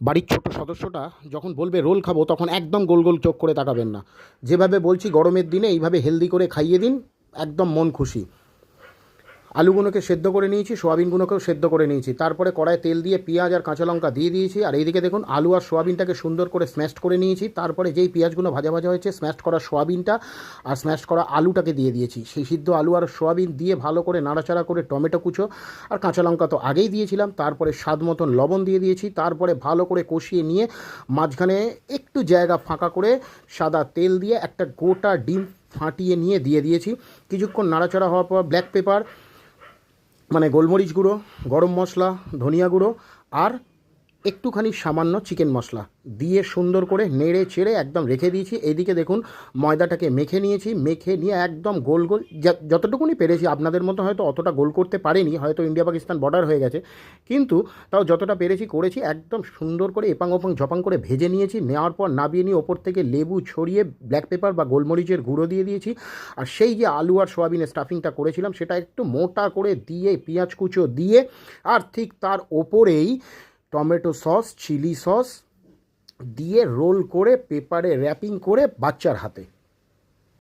বাড়ির ছোট সদস্যটা যখন বলবে, রোল খাব, তখন একদম গোল গোল চোখ করে তাকাবেন না। যেভাবে বলছি গরমের দিনে, এইভাবে হেলদি করে খাইয়ে দিন, একদম মন খুশি। আলুগুলোকে সেদ্ধ করে নিয়েছি সোয়াবিনগুলোকেও সেদ্ধ করে নিয়েছি। তারপরে কড়ায় তেল দিয়ে পেঁয়াজ আর কাঁচা লঙ্কা দিয়ে দিয়েছি, আর এইদিকে দেখুন আলু আর সোয়াবিনটাকে সুন্দর করে স্ম্যাশড করে নিয়েছি। তারপরে যেই পেঁয়াজগুলো ভাজা ভাজা হয়েছে স্ম্যাশড করা সোয়াবিনটা আর স্ম্যাশ করা আলুটাকে দিয়ে দিয়েছি। সেই সিদ্ধ আলু আর সোয়াবিন দিয়ে ভালো করে নাড়াচাড়া করে টমেটো কুচো আর কাঁচা লঙ্কা তো আগেই দিয়েছিলাম, তারপরে স্বাদ মতন লবণ দিয়ে দিয়েছি, তারপরে ভালো করে কষিয়ে নিয়ে মাঝখানে একটু জায়গা ফাঁকা করে সাদা তেল দিয়ে একটা গোটা ডিম ফাটিয়ে নিয়ে দিয়ে দিয়েছি। কিছুক্ষণ নাড়াচাড়া হওয়ার পর ব্ল্যাক পেপার মানে গোলমরিচ গুঁড়ো গরম মশলা ধনিয়া গুঁড়ো আর একটুখানি সামান্য চিকেন মশলা দিয়ে সুন্দর করে নেড়ে চেড়ে একদম রেখে দিয়েছি। এইদিকে দেখুন, ময়দাটাকে মেখে নিয়েছি, মেখে নিয়ে একদম গোল গোল যতটুকুনি পেরেছি, আপনাদের মতো হয়তো অতটা গোল করতে পারিনি, হয়তো ইন্ডিয়া পাকিস্তান বর্ডার হয়ে গেছে, কিন্তু তাও যতটা পেরেছি করেছি, একদম সুন্দর করে এপাং ওপাং ঝপাং করে ভেজে নিয়েছি, নেওয়ার পর নাবিয়ে নিয়ে ওপর থেকে লেবু ছড়িয়ে ব্ল্যাক পেপার বা গোলমরিচের গুঁড়ো দিয়ে দিয়েছি। আর সেই যে আলু আর সোয়াবিনের স্টাফিংটা করেছিলাম, সেটা একটু মোটা করে দিয়ে, পেঁয়াজ কুচো দিয়ে, আর ঠিক তার ওপরেই টমেটো সস চিলি সস দিয়ে রোল করে পেপারে র্যাপিং করে বাচ্চার হাতে।